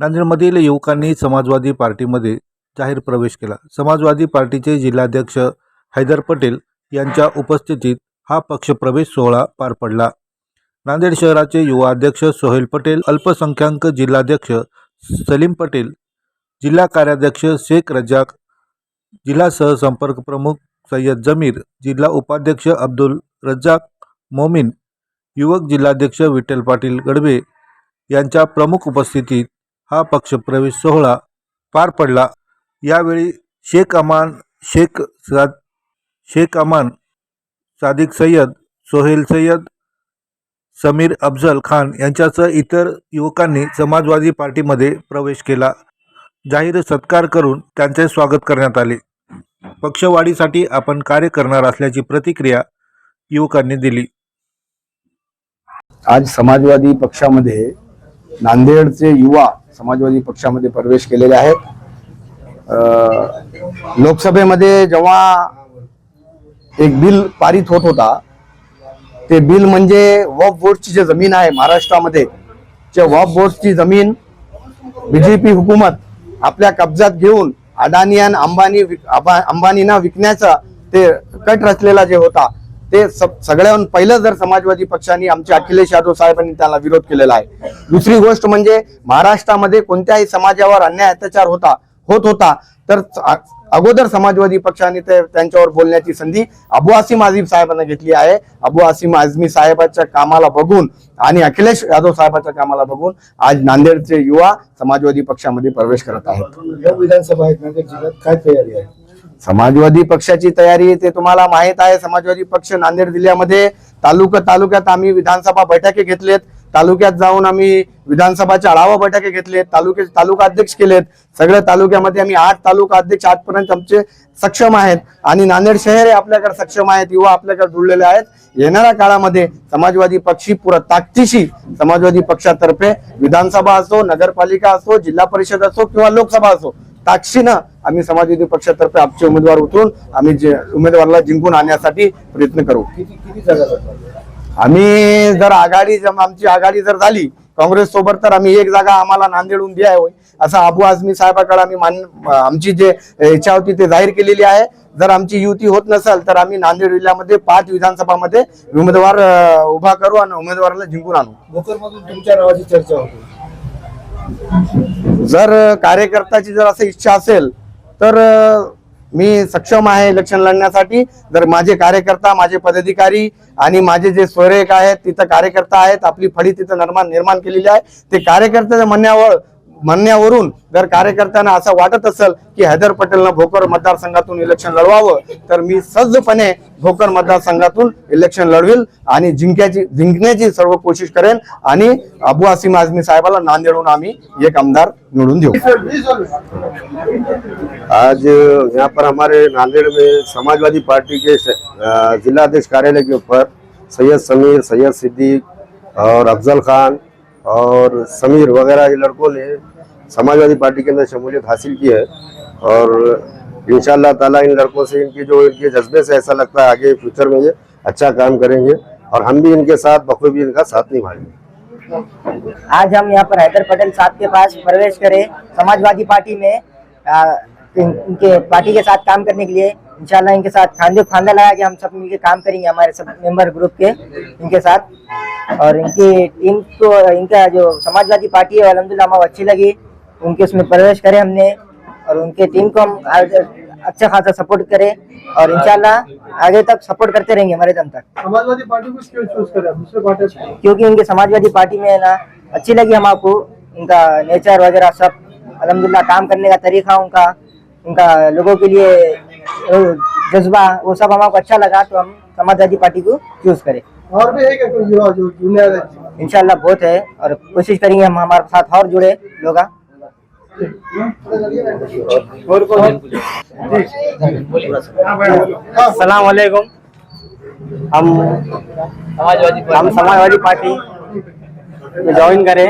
नांदेडमधील युवकांनी समाजवादी पार्टीमध्ये जाहीर प्रवेश केला. समाजवादी पार्टीचे जिल्हाध्यक्ष हैदर पटेल यांच्या उपस्थितीत हा पक्षप्रवेश सोहळा पार पडला. नांदेड शहराचे युवा अध्यक्ष सोहेल पटेल अल्पसंख्याक जिल्हाध्यक्ष सलीम पटेल जिल्हा कार्याध्यक्ष शेख रजाक जिल्हा सहसंपर्क प्रमुख सय्यद जमीर जिल्हा उपाध्यक्ष अब्दुल रज्जाक मोमीन युवक जिल्हाध्यक्ष विठ्ठल पाटील गडबे यांच्या प्रमुख उपस्थितीत हा पक्षप्रवेश सोहळा पार पडला. यावेळी शेख अमान शेख साद शेख अमान सादिक सय्यद सोहेल सय्यद समीर अफजल खान यांच्यासह इतर युवकांनी समाजवादी पार्टीमध्ये प्रवेश केला. जाहीर सत्कार करून त्यांचे स्वागत करण्यात आले. पक्षवाढीसाठी आपण कार्य करणार असल्याची प्रतिक्रिया युवकांनी दिली. आज समाजवादी पक्षामध्ये नांदेडचे युवा समाजवादी पक्षामध्ये प्रवेश केलेले आहेत. लोकसभेमध्ये जेव्हा एक बिल पारित होत होता ते बिल म्हणजे वॉफ बोर्डची जी जमीन आहे महाराष्ट्रामध्ये त्या वॉफ बोर्डची जमीन बीजेपी हुकूमत आपल्या कब्जात घेऊन अडाणी आणि अंबानी अंबानींना विकण्याचा ते कट रचलेला जे होता ते सगळ्याहून पहिलं जर समाजवादी पक्षाने आमचे अखिलेश यादव साहेबांनी त्याला विरोध केलेला आहे. दुसरी गोष्ट म्हणजे महाराष्ट्रामध्ये कोणत्याही समाजावर अन्याय अत्याचार होता होत होता तर अगोदर समाजवादी पक्षाने ते त्यांच्यावर बोलण्याची संधी अबू आसिम आझमी साहेबांना घेतली आहे. अबू आसिम आझमी साहेबाच्या कामाला बघून आणि अखिलेश यादव साहेबाच्या कामाला बघून आज नांदेडचे युवा समाजवादी पक्षामध्ये प्रवेश करत आहेत. विधानसभा आहेत नांदेड जिल्ह्यात काय तयारी आहे? समाजवादी पक्षाची तयारी ते तुम्हाला माहीत आहे. समाजवादी पक्ष नांदेड जिल्ह्यामध्ये तालुका तालुक्यात आम्ही विधानसभा बैठकी घेतलेत. तालुक्यात जाऊन आम्ही विधानसभाच्या आढावा बैठकी घेतलेत. तालुके तालुका अध्यक्ष केलेत. सगळ्या तालुक्यामध्ये आम्ही आठ तालुका अध्यक्ष आजपर्यंत आमचे सक्षम आहेत. आणि नांदेड शहर हे आपल्याकडे सक्षम आहेत युवा आपल्याकडे जुळलेले आहेत. येणाऱ्या काळामध्ये समाजवादी पक्षी पुरा ताकदीशी समाजवादी पक्षातर्फे विधानसभा असो नगरपालिका असो जिल्हा परिषद असो किंवा लोकसभा असो ताकशीनं आम्ही समाजवादी पक्षातर्फे आमचे उमेदवार उतरून आम्ही जे उमेदवाराला जिंकून आणण्यासाठी प्रयत्न करू. आम्ही जर आघाडी आमची आघाडी जर झाली काँग्रेस सोबत तर आम्ही एक जागा आम्हाला नांदेडून द्या होय. असं अबू आझमी साहेबाकडे आम्ही मान आमची जे इच्छा होती ते जाहीर केलेली आहे. जर आमची युती होत नसेल तर आम्ही नांदेड जिल्ह्यामध्ये पाच विधानसभामध्ये उमेदवार उभा करू आणि उमेदवाराला जिंकून आणू. तुमच्या नावाची चर्चा होती. जर कार्यकर्त्याची जर असं इच्छा असेल तर मी सक्षम आहे इलेक्शन लढण्यासाठी. जर माझे कार्यकर्ता माझे पदाधिकारी आणि माझे जे स्वरेक आहेत तिथं कार्यकर्ता आहेत आपली फळी तिथं निर्माण निर्माण केलेली आहे. ते कार्यकर्त्याच्या म्हणण्यावर म्हणण्यावरून जर कार्यकर्त्यांना असं वाटत असेल की हैदर पटेलनं भोकर मतदारसंघातून इलेक्शन लढवावं तर मी सज्जपणे भोकर मतदारसंघातून इलेक्शन लढवेल आणि जिंक्याची जिंकण्याची सर्व कोशिश करेन आणि अबू आसिम आझमी साहेबाला नांदेडून आम्ही एक आमदार निवडून देऊ. आज यहाँ पर हमारे नांदेड़ में समाजवादी पार्टी के जिलाध्यक्ष कार्यालय के ऊपर सैयद समीर सैयद सिद्दीक और अफजल खान और समीर वगैरह ये लड़कों ने समाजवादी पार्टी के अंदर शमूलियत हासिल की है और इंशाल्लाह ताला इन लड़कों से इनकी जो इनके जज्बे से ऐसा लगता है आगे फ्यूचर में ये अच्छा काम करेंगे और हम भी इनके साथ बखूबी इनका साथ निभाएँगे। आज हम यहाँ पर हैदर पटेल साहब के पास प्रवेश करें। समाजवादी पार्टी में आ, इन- इनके पार्टी के साथ काम करने के लिए इंशाल्लाह इनके साथ खांदे खांदा लगा के हम सब मिलकर काम करेंगे हमारे सब मेंबर ग्रुप के इनके साथ। और इनकी टीम को इनका जो समाजवादी पार्टी है अलहमदिल्ला हमें अच्छी लगी। उनके उसमें प्रवेश करें हमने और उनके टीम को हम अच्छा खासा सपोर्ट करें और इंशाल्लाह आगे तक सपोर्ट करते रहेंगे हमारे दम तक। समाजवादी पार्टी को क्यों चूज़ करें। दूसरे पार्टी क्योंकि उनके समाजवादी पार्टी में है ना अच्छी लगी हम आपको। उनका नेचर वगैरह सब अलहमदिल्ला काम करने का तरीका उनका उनका लोगों के लिए जज्बा वो सब हमको अच्छा लगा तो हम समाजवादी पार्टी को चूज़ करें। और भी है क्या कोई युवा जो जुड़ने वाले? इंशाल्लाह बहुत है और कोशिश करेंगे हम हमारे साथ और जुड़े लोग और सलाम वालेकुम हम हम समाजवादी पार्टी में ज्वाइन करें।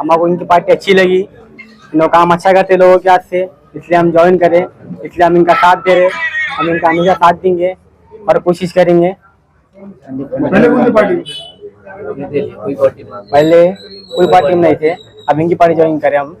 हमको इनकी पार्टी अच्छी लगी। इन्होंने काम अच्छा करते लोगों के हाथ से इसलिए हम ज्वाइन करें। इसलिए हम इनका साथ दे रहे हम इनका हमेशा साथ देंगे और कोशिश करेंगे। पहले कौन सी पार्टी कोई पार्टी में पहले कोई पार्टी में नहीं थे। अब इनकी पार्टी ज्वाइन करे हम।